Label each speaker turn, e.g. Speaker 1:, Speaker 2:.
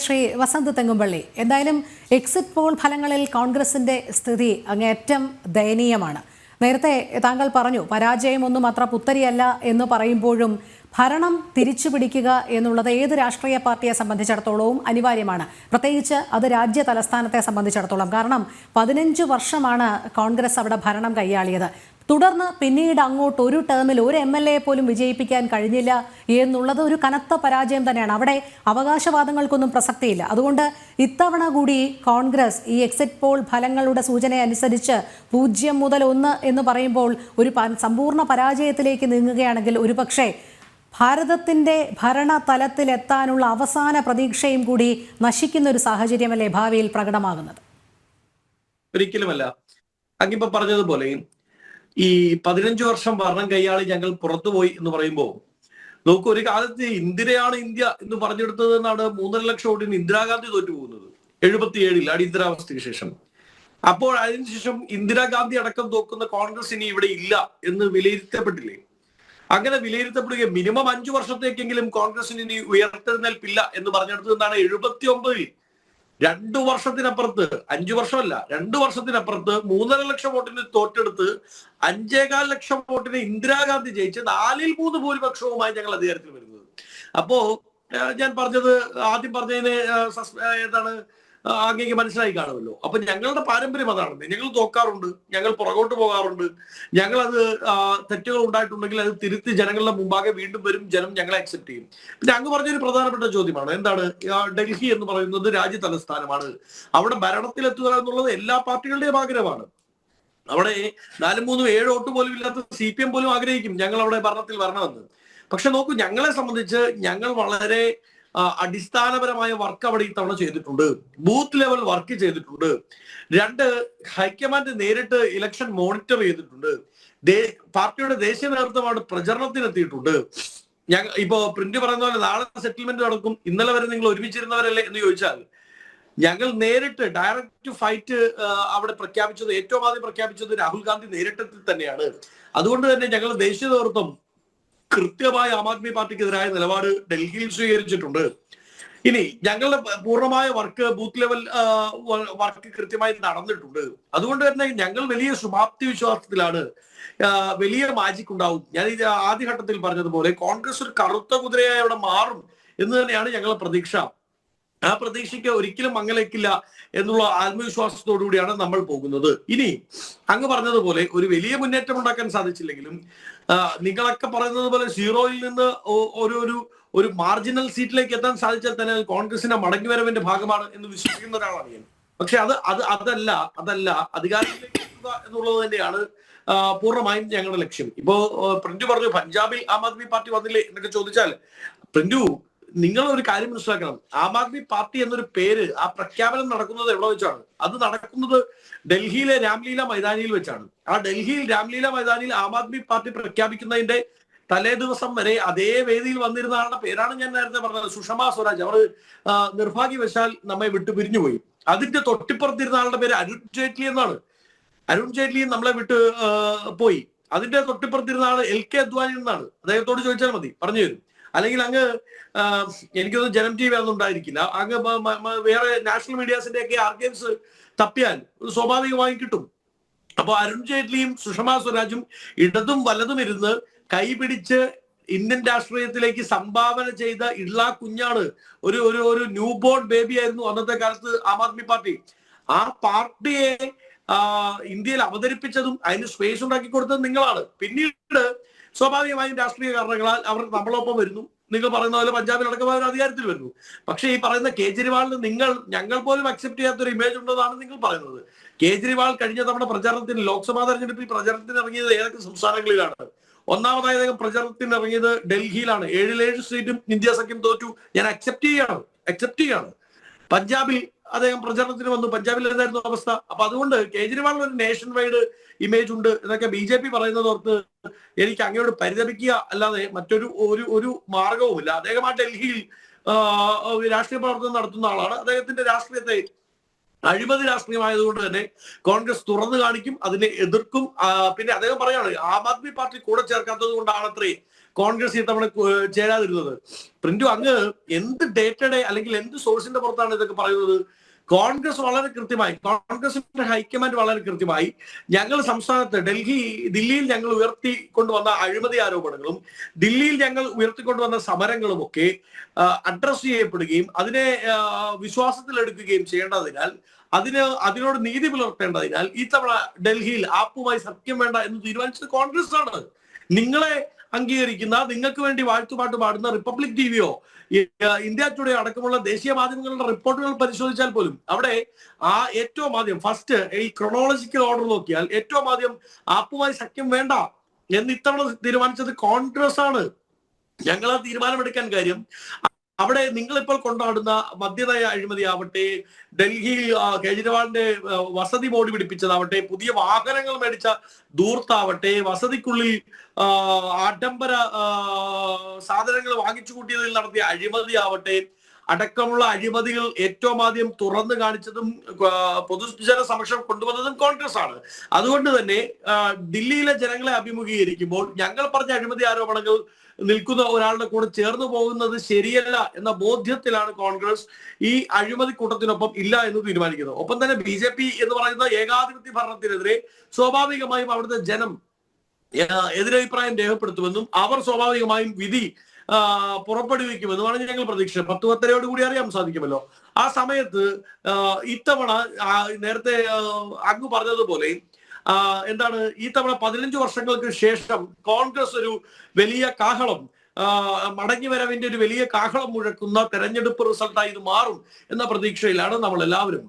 Speaker 1: ശ്രീ വസന്ത് തെങ്ങുംപള്ളി എന്തായാലും exit poll ഫലങ്ങളിൽ കോൺഗ്രസിന്റെ സ്ഥിതി അങ്ങേറ്റം ദയനീയമാണ്. നേരത്തെ താങ്കൾ പറഞ്ഞു പരാജയമൊന്നും അത്ര പുത്തരിയല്ല എന്ന് പറയുമ്പോഴും ഭരണം തിരിച്ചു പിടിക്കുക എന്നുള്ളത് ഏത് രാഷ്ട്രീയ പാർട്ടിയെ സംബന്ധിച്ചിടത്തോളവും അനിവാര്യമാണ്. പ്രത്യേകിച്ച് അത് രാജ്യ തലസ്ഥാനത്തെ സംബന്ധിച്ചിടത്തോളം. കാരണം പതിനഞ്ച് വർഷമാണ് കോൺഗ്രസ് അവിടെ ഭരണം കൈയാളിയത്. തുടർന്ന് പിന്നീട് അങ്ങോട്ട് ഒരു ടേമിൽ ഒരു എം എൽ എ പോലും വിജയിപ്പിക്കാൻ കഴിഞ്ഞില്ല എന്നുള്ളത് ഒരു കനത്ത പരാജയം തന്നെയാണ്. അവിടെ അവകാശവാദങ്ങൾക്കൊന്നും പ്രസക്തിയില്ല. അതുകൊണ്ട് ഇത്തവണ കൂടി കോൺഗ്രസ് ഈ എക്സിറ്റ് പോൾ ഫലങ്ങളുടെ സൂചന അനുസരിച്ച് പൂജ്യം മുതൽ ഒന്ന് എന്ന് പറയുമ്പോൾ ഒരു സമ്പൂർണ പരാജയത്തിലേക്ക് നീങ്ങുകയാണെങ്കിൽ ഒരുപക്ഷെ ഭാരതത്തിന്റെ ഭരണ തലത്തിലെത്താനുള്ള അവസാന പ്രതീക്ഷയും കൂടി നശിക്കുന്ന ഒരു സാഹചര്യമല്ലേ ഭാവിയിൽ പ്രകടമാകുന്നത്?
Speaker 2: ഒരിക്കലുമല്ല. അങ്ങിപ്പോ പറഞ്ഞതുപോലെ ഈ പതിനഞ്ചു വർഷം ഭരണം കൈയാളി ഞങ്ങൾ പുറത്തുപോയി എന്ന് പറയുമ്പോൾ നോക്കൂ ഒരു കാലത്ത് ഇന്ദിരയാണ് ഇന്ത്യ എന്ന് പറഞ്ഞെടുത്തത് എന്നാണ് മൂന്നര ലക്ഷം വോട്ടിന് ഇന്ദിരാഗാന്ധി തോറ്റു പോകുന്നത് എഴുപത്തിയേഴിൽ അടിയന്തരാവസ്ഥയ്ക്ക് ശേഷം. അപ്പോൾ അതിനുശേഷം ഇന്ദിരാഗാന്ധി അടക്കം തോക്കുന്ന കോൺഗ്രസ് ഇനി ഇവിടെ ഇല്ല എന്ന് വിലയിരുത്തപ്പെട്ടില്ലേ? അങ്ങനെ വിലയിരുത്തപ്പെടുകയും മിനിമം അഞ്ചു വർഷത്തേക്കെങ്കിലും കോൺഗ്രസിന് ഇനി ഉയർത്തെഴുന്നേൽപ്പില്ല എന്ന് പറഞ്ഞെടുത്തത് എന്നാണ് എഴുപത്തി ഒമ്പതിൽ രണ്ടു വർഷത്തിനപ്പുറത്ത് അഞ്ചു വർഷമല്ല രണ്ടു വർഷത്തിനപ്പുറത്ത് മൂന്നര ലക്ഷം വോട്ടിന് തോറ്റെടുത്ത് അഞ്ചേകാൽ ലക്ഷം വോട്ടിന് ഇന്ദിരാഗാന്ധി ജയിച്ച് നാലിൽ മൂന്ന് ഭൂരിപക്ഷവുമായി ഞങ്ങൾ അധികാരത്തിൽ വരുന്നത്. അപ്പോ ഞാൻ പറഞ്ഞത് ആദ്യം പറഞ്ഞതിന് ഏതാണ് അങ്ങേക്ക് മനസ്സിലായി കാണുമല്ലോ. അപ്പൊ ഞങ്ങളുടെ പാരമ്പര്യം അതാണ്. ഞങ്ങൾ തോക്കാറുണ്ട് ഞങ്ങൾ പുറകോട്ട് പോകാറുണ്ട്. ഞങ്ങൾ അത് തെറ്റുകൾ ഉണ്ടായിട്ടുണ്ടെങ്കിൽ അത് തിരുത്തി ജനങ്ങളുടെ മുമ്പാകെ വീണ്ടും വരും. ജനം ഞങ്ങളെ അക്സെപ്റ്റ് ചെയ്യും. പിന്നെ അങ്ങ് പറഞ്ഞൊരു പ്രധാനപ്പെട്ട ചോദ്യമാണ്. എന്താണ്? ഡൽഹി എന്ന് പറയുന്നത് രാജ്യ തലസ്ഥാനമാണ്. അവിടെ ഭരണത്തിലെത്തുക എന്നുള്ളത് എല്ലാ പാർട്ടികളുടെയും ആഗ്രഹമാണ്. അവിടെ നാലും മൂന്നും ഏഴ് വോട്ട് പോലും ഇല്ലാത്ത സി പി എം പോലും ആഗ്രഹിക്കും ഞങ്ങൾ അവിടെ ഭരണത്തിൽ വരണമെന്ന്. പക്ഷെ നോക്കൂ ഞങ്ങളെ സംബന്ധിച്ച് ഞങ്ങൾ വളരെ അടിസ്ഥാനപരമായ വർക്ക് അവിടെ ഇത്തവണ ചെയ്തിട്ടുണ്ട്. ബൂത്ത് ലെവൽ വർക്ക് ചെയ്തിട്ടുണ്ട്. രണ്ട് ഹൈക്കമാൻഡ് നേരിട്ട് ഇലക്ഷൻ മോണിറ്റർ ചെയ്തിട്ടുണ്ട്. പാർട്ടിയുടെ ദേശീയ നേതൃത്വം പ്രചരണത്തിനെത്തിയിട്ടുണ്ട്. ഞങ്ങൾ ഇപ്പോ പ്രിന്റ് പറയുന്ന പോലെ നാളെ സെറ്റിൽമെന്റ് നടക്കും. ഇന്നലെ വരെ നിങ്ങൾ ഒരുമിച്ചിരുന്നവരല്ലേ എന്ന് ചോദിച്ചാൽ ഞങ്ങൾ നേരിട്ട് ഡയറക്റ്റ് ഫൈറ്റ് അവിടെ പ്രഖ്യാപിച്ചത് ഏറ്റവും ആദ്യം പ്രഖ്യാപിച്ചത് രാഹുൽ ഗാന്ധി നേരിട്ടത്തിൽ തന്നെയാണ്. അതുകൊണ്ട് തന്നെ ഞങ്ങൾ ദേശീയ നേതൃത്വം കൃത്യമായ ആം ആദ്മി പാർട്ടിക്കെതിരായ നിലപാട് ഡൽഹിയിൽ സ്വീകരിച്ചിട്ടുണ്ട്. ഇനി ഞങ്ങളുടെ പൂർണമായ വർക്ക് ബൂത്ത് ലെവൽ വർക്ക് കൃത്യമായി നടന്നിട്ടുണ്ട്. അതുകൊണ്ട് തന്നെ ഞങ്ങൾ വലിയ ശുഭാപ്തി വിശ്വാസത്തിലാണ് വലിയ മാജിക് ഉണ്ടാവും. ഞാൻ ഇത് ആദ്യഘട്ടത്തിൽ പറഞ്ഞതുപോലെ കോൺഗ്രസ് ഒരു കറുത്ത കുതിരയായി അവിടെ മാറും എന്ന് തന്നെയാണ് ഞങ്ങളുടെ പ്രതീക്ഷ. ആ പ്രതീക്ഷയ്ക്ക് ഒരിക്കലും മങ്ങലേക്കില്ല എന്നുള്ള ആത്മവിശ്വാസത്തോടുകൂടിയാണ് നമ്മൾ പോകുന്നത്. ഇനി അങ്ങ് പറഞ്ഞതുപോലെ ഒരു വലിയ മുന്നേറ്റം ഉണ്ടാക്കാൻ സാധിച്ചില്ലെങ്കിലും നിങ്ങളൊക്കെ പറയുന്നത് പോലെ സീറോയിൽ നിന്ന് ഒരു ഒരു ഒരു മാർജിനൽ സീറ്റിലേക്ക് എത്താൻ സാധിച്ചാൽ തന്നെ കോൺഗ്രസിന്റെ മടങ്ങിവരവിന്റെ ഭാഗമാണ് എന്ന് വിശ്വസിക്കുന്ന ഒരാളാണ് ഞാൻ. പക്ഷെ അത് അത് അതല്ല അതല്ല അധികാരത്തിലേക്ക് എത്തുക എന്നുള്ളത് തന്നെയാണ് പൂർണമായും ഞങ്ങളുടെ ലക്ഷ്യം. ഇപ്പോ പ്രിന്റു പറഞ്ഞു പഞ്ചാബിൽ ആം ആദ്മി പാർട്ടി വന്നില്ലേ? എന്നൊക്കെ ചോദിച്ചാൽ പ്രിന്റു നിങ്ങൾ ഒരു കാര്യം മനസ്സിലാക്കണം. ആം ആദ്മി പാർട്ടി എന്നൊരു പേര് ആ പ്രഖ്യാപനം നടക്കുന്നത് എവിടെ വെച്ചാണ്? അത് നടക്കുന്നത് ഡൽഹിയിലെ രാംലീല മൈതാനിയിൽ വെച്ചാണ്. ആ ഡൽഹിയിൽ രാംലീല മൈതാനിയിൽ ആം ആദ്മി പാർട്ടി പ്രഖ്യാപിക്കുന്നതിന്റെ തലേ ദിവസം വരെ അതേ വേദിയിൽ വന്നിരുന്ന ആളുടെ പേരാണ് ഞാൻ നേരത്തെ പറഞ്ഞത്. സുഷമ സ്വരാജ്. അവർ നിർഭാഗ്യവശാൽ നമ്മെ വിട്ടു പിരിഞ്ഞുപോയി. അതിന്റെ തൊട്ടിപ്പുറത്തിരുന്ന ആളുടെ പേര് അരുൺ ജെയ്റ്റ്ലി എന്നാണ്. അരുൺ ജെയ്റ്റ്ലി നമ്മളെ വിട്ട് പോയി. അതിന്റെ തൊട്ടിപ്പുറത്തിരുന്ന ആൾ എൽ കെ അദ്വാനി എന്നാണ്. അദ്ദേഹത്തോട് ചോദിച്ചാൽ മതി. പറഞ്ഞു തരും. അല്ലെങ്കിൽ അങ്ങ് എനിക്കൊന്നും ജനം ടി വി ഒന്നും ഉണ്ടായിരിക്കില്ല. അങ്ങ് വേറെ നാഷണൽ മീഡിയാസിന്റെ ഒക്കെ ആർക്കൈവ്സ് തപ്പിയാൽ സ്വാഭാവികമായി കിട്ടും. അപ്പോൾ അരുൺ ജെയ്റ്റ്ലിയും സുഷമ സ്വരാജും ഇടതും വലതും ഇരുന്ന് കൈപിടിച്ച് ഇന്ത്യൻ രാഷ്ട്രീയത്തിലേക്ക് സംഭാവന ചെയ്ത ഇള്ള കുഞ്ഞാണ് ഒരു ഒരു ഒരു ന്യൂ ബോൺ ബേബി ആയിരുന്നു അന്നത്തെ കാലത്ത് ആം ആദ്മി പാർട്ടി. ആ പാർട്ടിയെ ഇന്ത്യയിൽ അവതരിപ്പിച്ചതും അതിന് സ്പേസ് ഉണ്ടാക്കി കൊടുത്തതും നിങ്ങളാണ്. പിന്നീട് സ്വാഭാവികമായും രാഷ്ട്രീയ കാരണങ്ങളാൽ അവർ നമ്മളൊപ്പം വരുന്നു. നിങ്ങൾ പറയുന്ന പോലെ പഞ്ചാബിലടക്കം അവർ അധികാരത്തിൽ വരുന്നു. പക്ഷേ ഈ പറയുന്ന കേജ്രിവാളിന് നിങ്ങൾ ഞങ്ങൾ പോലും അക്സെപ്റ്റ് ചെയ്യാത്തൊരു ഇമേജ് ഉണ്ടെന്നാണ് നിങ്ങൾ പറയുന്നത്. കേജ്രിവാൾ കഴിഞ്ഞ തവണ പ്രചാരണത്തിന് ലോക്സഭാ തെരഞ്ഞെടുപ്പിൽ പ്രചാരണത്തിന് ഇറങ്ങിയത് ഏതൊക്കെ സംസ്ഥാനങ്ങളിലാണ്? ഒന്നാമതായി അദ്ദേഹം പ്രചാരണത്തിന് ഇറങ്ങിയത് ഡൽഹിയിലാണ്. ഏഴിലേഴ് സീറ്റും ഇന്ത്യ സഖ്യം തോറ്റു. ഞാൻ അക്സെപ്റ്റ് ചെയ്യാണ്. അക്സെപ്റ്റ് ചെയ്യാണ്. പഞ്ചാബിൽ അദ്ദേഹം പ്രചരണത്തിന് വന്നു. പഞ്ചാബിൽ എന്തായിരുന്നു അവസ്ഥ? അപ്പൊ അതുകൊണ്ട് കേജ്രിവാളിന് ഒരു നേഷൻ വൈഡ് ഇമേജ് ഉണ്ട് എന്നൊക്കെ ബി ജെ പി പറയുന്നത് ഓർത്ത് എനിക്ക് അങ്ങയോട് പരിതപിക്കുക അല്ലാതെ മറ്റൊരു ഒരു ഒരു മാർഗവുമില്ല അദ്ദേഹം ആ ഡൽഹിയിൽ രാഷ്ട്രീയ പ്രവർത്തനം നടത്തുന്ന ആളാണ്. അദ്ദേഹത്തിന്റെ രാഷ്ട്രീയത്തെ അഴിമതി രാഷ്ട്രീയമായതുകൊണ്ട് തന്നെ കോൺഗ്രസ് തുറന്നു കാണിക്കും അതിനെ എതിർക്കും. പിന്നെ അദ്ദേഹം പറയാണ് ആം ആദ്മി പാർട്ടി കൂടെ ചേർക്കാത്തത് കൊണ്ടാണ് അത്രേ കോൺഗ്രസ് ഈ തവണ ചേരാതിരുന്നത്. പ്രിന്റു അങ്ങ് എന്ത് ഡേറ്റഡേ അല്ലെങ്കിൽ എന്ത് സോഴ്സിന്റെ പുറത്താണ് ഇതൊക്കെ പറയുന്നത്? കോൺഗ്രസ് വളരെ കൃത്യമായി കോൺഗ്രസിന്റെ ഹൈക്കമാൻഡ് വളരെ കൃത്യമായി. ഞങ്ങൾ സംസ്ഥാനത്ത് ഡൽഹി ദില്ലിയിൽ ഞങ്ങൾ ഉയർത്തിക്കൊണ്ടുവന്ന അഴിമതി ആരോപണങ്ങളും ദില്ലിയിൽ ഞങ്ങൾ ഉയർത്തിക്കൊണ്ടുവന്ന സമരങ്ങളും ഒക്കെ അഡ്രസ് ചെയ്യപ്പെടുകയും അതിനെ വിശ്വാസത്തിലെടുക്കുകയും ചെയ്യേണ്ടതിനാൽ അതിന് അതിനോട് നീതി പുലർത്തേണ്ടതിനാൽ ഇത്തവണ ഡൽഹിയിൽ ആപ്പുമായി സത്യം വേണ്ട എന്ന് തീരുമാനിച്ചത് കോൺഗ്രസ് ആണ് നിങ്ങളെ അംഗീകരിക്കുന്ന നിങ്ങൾക്ക് വേണ്ടി വാഴ്ത്തുപാട്ട് പാടുന്ന റിപ്പബ്ലിക് ടി വിയോ ഇന്ത്യ ടുഡേ അടക്കമുള്ള ദേശീയ മാധ്യമങ്ങളുടെ റിപ്പോർട്ടുകൾ പരിശോധിച്ചാൽ പോലും അവിടെ ആ ഏറ്റവും ആദ്യം ഫസ്റ്റ് ഈ ക്രൊണോളജിക്കൽ ഓർഡർ നോക്കിയാൽ ഏറ്റവും ആദ്യം ആപ്പുമായി സഖ്യം വേണ്ട എന്ന് ഇത്തവണ തീരുമാനിച്ചത് കോൺഗ്രസ് ആണ് ഞങ്ങൾ ആ തീരുമാനമെടുക്കാൻ കാര്യം. അവിടെ നിങ്ങളിപ്പോൾ കൊണ്ടാടുന്ന മദ്യനയ അഴിമതി ആവട്ടെ ഡൽഹിയിൽ ആ, കേജ്രിവാളിന്റെ വസതി മോടി പിടിപ്പിച്ചതാവട്ടെ പുതിയ വാഹനങ്ങൾ മേടിച്ച ദൂർത്താവട്ടെ വസതിക്കുള്ളിൽ ആഡംബര സാധനങ്ങൾ വാങ്ങിച്ചു കൂട്ടിയതിൽ നടത്തിയ അഴിമതി ആവട്ടെ അടക്കമുള്ള അഴിമതികൾ ഏറ്റവും ആദ്യം തുറന്നു കാണിച്ചതും പൊതുജന സമക്ഷം കൊണ്ടുവന്നതും കോൺഗ്രസ് ആണ് അതുകൊണ്ട് തന്നെ ദില്ലിയിലെ ജനങ്ങളെ അഭിമുഖീകരിക്കുമ്പോൾ ഞങ്ങൾ പറഞ്ഞ അഴിമതി ആരോപണങ്ങൾ നിൽക്കുന്ന ഒരാളുടെ കൂടെ ചേർന്ന് പോകുന്നത് ശരിയല്ല എന്ന ബോധ്യത്തിലാണ് കോൺഗ്രസ് ഈ അഴിമതി കൂട്ടത്തിനൊപ്പം ഇല്ല എന്ന് തീരുമാനിക്കുന്നത്. ഒപ്പം തന്നെ ബി ജെ പി എന്ന് പറയുന്ന ഏകാധിപത്യ ഭരണത്തിനെതിരെ സ്വാഭാവികമായും അവിടുത്തെ ജനം എതിരഭിപ്രായം രേഖപ്പെടുത്തുമെന്നും അവർ സ്വാഭാവികമായും വിധി പുറപ്പെടുവിക്കുമെന്നുമാണ് ഞങ്ങൾ പ്രതീക്ഷ പത്ത് പത്തരയോട് കൂടി അറിയാൻ സാധിക്കുമല്ലോ. ആ സമയത്ത് ഇത്തവണ നേരത്തെ അങ്ങ് പറഞ്ഞതുപോലെ എന്താണ് ഈ തവണ പതിനഞ്ച് വർഷങ്ങൾക്ക് ശേഷം കോൺഗ്രസ് ഒരു വലിയ കാഹളം മടങ്ങി വരവിന്റെ ഒരു വലിയ കാഹളം മുഴക്കുന്ന തെരഞ്ഞെടുപ്പ് റിസൾട്ടായി ഇത് മാറും എന്ന പ്രതീക്ഷയിലാണ് നമ്മൾ എല്ലാവരും